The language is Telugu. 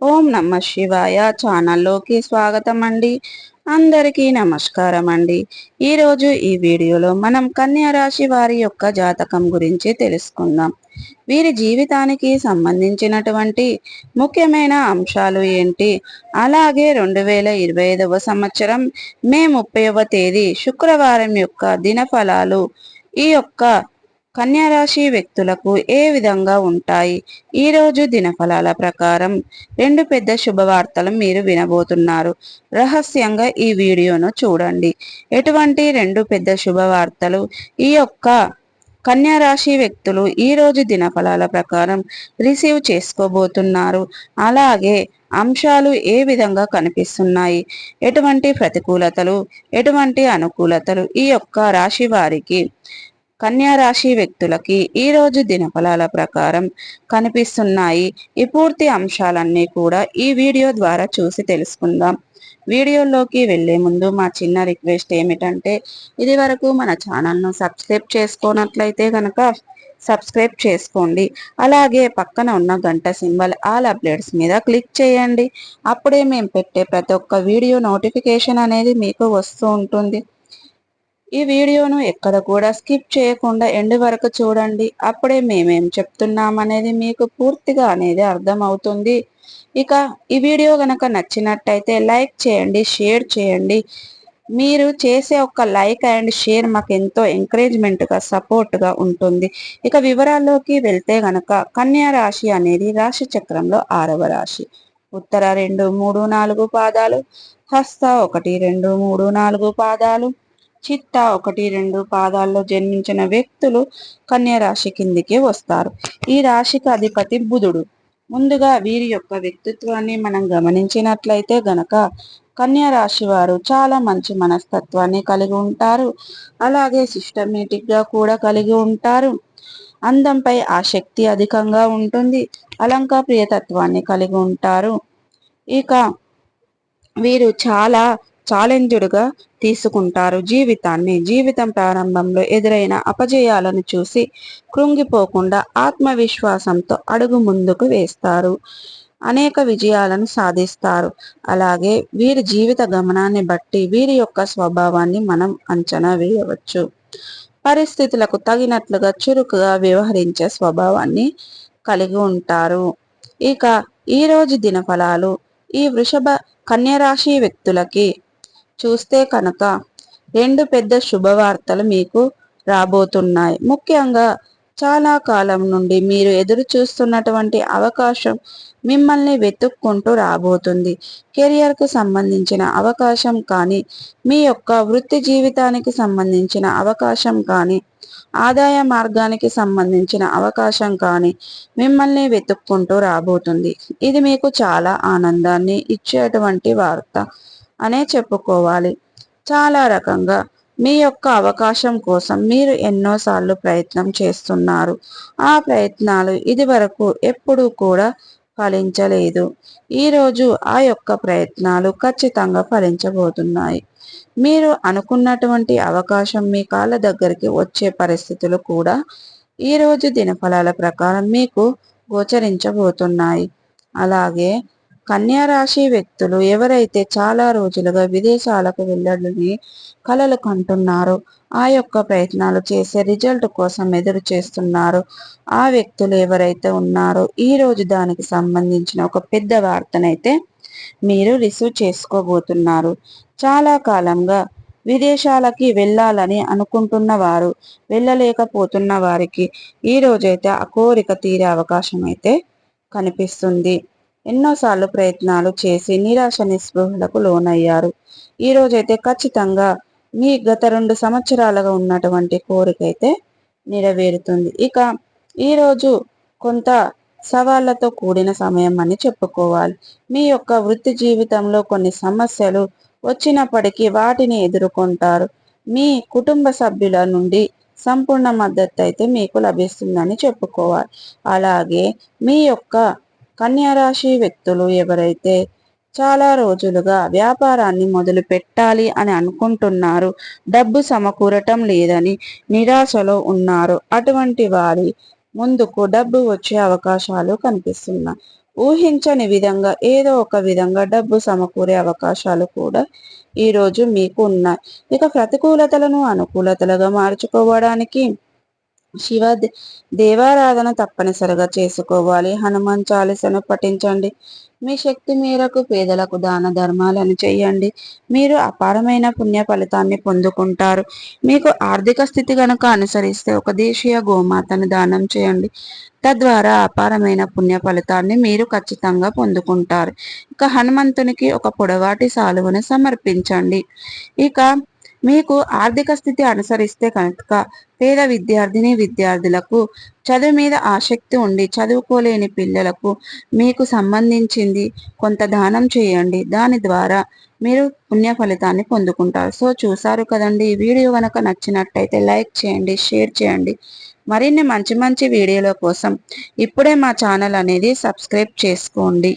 ఓం నమ శివాయ ఛానల్లోకి స్వాగతం అండి అందరికీ నమస్కారం అండి ఈరోజు ఈ వీడియోలో మనం కన్యా రాశి వారి యొక్క జాతకం గురించి తెలుసుకుందాం. వీరి జీవితానికి సంబంధించినటువంటి ముఖ్యమైన అంశాలు ఏంటి? అలాగే రెండు వేల ఇరవై ఐదవ సంవత్సరం మే ముప్పైవ తేదీ శుక్రవారం యొక్క దినఫలాలు ఈ యొక్క కన్యారాశి వ్యక్తులకు ఏ విధంగా ఉంటాయి? ఈరోజు దినఫలాల ప్రకారం రెండు పెద్ద శుభవార్తలు మీరు వినబోతున్నారు. రహస్యంగా ఈ వీడియోను చూడండి. ఎటువంటి రెండు పెద్ద శుభవార్తలు? ఈ యొక్క కన్యారాశి వ్యక్తులు ఈరోజు దినఫలాల ప్రకారం రిసీవ్ చేసుకోబోతున్నారు. అలాగే అంశాలు ఏ విధంగా కనిపిస్తున్నాయి? ఎటువంటి ప్రతికూలతలు? ఎటువంటి అనుకూలతలు? ఈ యొక్క రాశి వారికి కన్యారాశి వ్యక్తులకి ఈరోజు దినఫలాల ప్రకారం కనిపిస్తున్నాయి. ఈ పూర్తి అంశాలన్నీ కూడా ఈ వీడియో ద్వారా చూసి తెలుసుకుందాం. వీడియోలోకి వెళ్ళే ముందు మా చిన్న రిక్వెస్ట్ ఏమిటంటే ఇది వరకు మన ఛానల్ను సబ్స్క్రైబ్ చేసుకోనట్లయితే కనుక సబ్స్క్రైబ్ చేసుకోండి. అలాగే పక్కన ఉన్న గంట సింబల్ ఆల్ అప్డేట్స్ మీద క్లిక్ చేయండి. అప్పుడే మేము పెట్టే ప్రతి ఒక్క వీడియో నోటిఫికేషన్ అనేది మీకు వస్తూ ఉంటుంది. ఈ వీడియోను ఎక్కడ కూడా స్కిప్ చేయకుండా ఎండ్ వరకు చూడండి. అప్పుడే మేమేం చెప్తున్నాం అనేది మీకు పూర్తిగా అనేది అర్థం అవుతుంది ఇక ఈ వీడియో గనక నచ్చినట్టయితే లైక్ చేయండి షేర్ చేయండి. మీరు చేసే ఒక లైక్ అండ్ షేర్ మాకు ఎంతో ఎంకరేజ్మెంట్గా సపోర్ట్గా ఉంటుంది. ఇక వివరాల్లోకి వెళ్తే గనక కన్యా రాశి అనేది రాశి చక్రంలో ఆరవ రాశి. ఉత్తర రెండు మూడు నాలుగు పాదాలు హస్త ఒకటి రెండు మూడు నాలుగు పాదాలు చిత్త ఒకటి రెండు పాదాల్లో జన్మించిన వ్యక్తులు కన్యా రాశి కిందికి వస్తారు. ఈ రాశికి అధిపతి బుధుడు. ముందుగా వీరి యొక్క వ్యక్తిత్వాన్ని మనం గమనించినట్లయితే గనక కన్యా రాశి వారు చాలా మంచి మనస్తత్వాన్ని కలిగి ఉంటారు. అలాగే సిస్టమేటిక్గా కూడా కలిగి ఉంటారు. అందంపై ఆసక్తి అధికంగా ఉంటుంది. అలంక ప్రియతత్వాన్ని కలిగి ఉంటారు. ఇక వీరు చాలా ఛాలెంజ్డ్గా తీసుకుంటారు జీవితాన్ని. జీవితం ప్రారంభంలో ఎదురైన అపజయాలను చూసి కృంగిపోకుండా ఆత్మవిశ్వాసంతో అడుగు ముందుకు వేస్తారు. అనేక విజయాలను సాధిస్తారు. అలాగే వీరి జీవిత గమనాన్ని బట్టి వీరి యొక్క స్వభావాన్ని మనం అంచనా వేయవచ్చు. పరిస్థితులకు తగినట్లుగా చురుకుగా వ్యవహరించే స్వభావాన్ని కలిగి ఉంటారు. ఇక ఈరోజు దినఫలాలు ఈ వృషభ కన్యరాశి వ్యక్తులకి చూస్తే కనుక రెండు పెద్ద శుభవార్తలు మీకు రాబోతున్నాయి. ముఖ్యంగా చాలా కాలం నుండి మీరు ఎదురు చూస్తున్నటువంటి అవకాశం మిమ్మల్ని వెతుక్కుంటూ రాబోతుంది. కెరియర్కు సంబంధించిన అవకాశం కానీ మీ యొక్క వృత్తి జీవితానికి సంబంధించిన అవకాశం కానీ ఆదాయ మార్గానికి సంబంధించిన అవకాశం కానీ మిమ్మల్ని వెతుక్కుంటూ రాబోతుంది. ఇది మీకు చాలా ఆనందాన్ని ఇచ్చేటువంటి వార్త. అనే చెప్పుకోవాలి. చాలా రకంగా మీ యొక్క అవకాశం కోసం మీరు ఎన్నోసార్లు ప్రయత్నం చేస్తున్నారు. ఆ ప్రయత్నాలు ఇది వరకు ఎప్పుడూ కూడా ఫలించలేదు. ఈరోజు ఆ యొక్క ప్రయత్నాలు ఖచ్చితంగా ఫలించబోతున్నాయి. మీరు అనుకున్నటువంటి అవకాశం మీ కాళ్ళ దగ్గరికి వచ్చే పరిస్థితులు కూడా ఈరోజు దినఫలాల ప్రకారం మీకు గోచరించబోతున్నాయి. అలాగే కన్యారాశి వ్యక్తులు ఎవరైతే చాలా రోజులుగా విదేశాలకు వెళ్ళాలని కలలు కంటున్నారో ఆ యొక్క ప్రయత్నాలు చేసే రిజల్ట్ కోసం ఎదురు చేస్తున్నారు. ఆ వ్యక్తులు ఎవరైతే ఉన్నారో ఈ రోజు దానికి సంబంధించిన ఒక పెద్ద వార్తనైతే మీరు రిసీవ్ చేసుకోబోతున్నారు. చాలా కాలంగా విదేశాలకి వెళ్ళాలని అనుకుంటున్న వారు వెళ్ళలేకపోతున్న వారికి ఈ రోజైతే ఆ కోరిక తీరే అవకాశం అయితే కనిపిస్తుంది. ఎన్నోసార్లు ప్రయత్నాలు చేసి నిరాశ నిస్పృహలకు లోనయ్యారు. ఈరోజైతే ఖచ్చితంగా మీ గత రెండు సంవత్సరాలుగా ఉన్నటువంటి కోరిక అయితే నెరవేరుతుంది. ఇక ఈరోజు కొంత సవాళ్ళతో కూడిన సమయం అని చెప్పుకోవాలి. మీ యొక్క వృత్తి జీవితంలో కొన్ని సమస్యలు వచ్చినప్పటికీ వాటిని ఎదుర్కొంటారు. మీ కుటుంబ సభ్యుల నుండి సంపూర్ణ మద్దతు అయితే మీకు లభిస్తుందని చెప్పుకోవాలి. అలాగే మీ యొక్క కన్యారాశి వ్యక్తులు ఎవరైతే చాలా రోజులుగా వ్యాపారాన్ని మొదలు పెట్టాలి అని అనుకుంటున్నారు డబ్బు సమకూరటం లేదని నిరాశలో ఉన్నారు. అటువంటి వారి ముందుకు డబ్బు వచ్చే అవకాశాలు కనిపిస్తున్నాయి. ఊహించని విధంగా ఏదో ఒక విధంగా డబ్బు సమకూరే అవకాశాలు కూడా ఈరోజు మీకు ఉన్నాయి. ఇక ప్రతికూలతలను అనుకూలతలుగా మార్చుకోవడానికి శివ దేవారాధన తప్పనిసరిగా చేసుకోవాలి. హనుమాన్ చాలీసను పఠించండి. మీ శక్తి మేరకు పేదలకు దాన ధర్మాలను చేయండి. మీరు అపారమైన పుణ్య ఫలితాన్ని పొందుకుంటారు. మీకు ఆర్థిక స్థితి గనుక అనుసరిస్తే ఒక దేశీయ గోమాతను దానం చేయండి. తద్వారా అపారమైన పుణ్య ఫలితాన్ని మీరు ఖచ్చితంగా పొందుకుంటారు. ఇక హనుమంతునికి ఒక పొడవాటి సాలువను సమర్పించండి. ఇక మీకు ఆర్థిక స్థితి అనుసరిస్తే కనుక పేద విద్యార్థిని విద్యార్థులకు చదువు మీద ఆసక్తి ఉండి చదువుకోలేని పిల్లలకు మీకు సంబంధించింది కొంత దానం చేయండి. దాని ద్వారా మీరు పుణ్య ఫలితాన్ని పొందుకుంటారు. సో చూసారు కదండి ఈ వీడియో కనుక నచ్చినట్టయితే లైక్ చేయండి షేర్ చేయండి. మరిన్ని మంచి మంచి వీడియోల కోసం ఇప్పుడే మా ఛానల్ అనేది సబ్స్క్రైబ్ చేసుకోండి.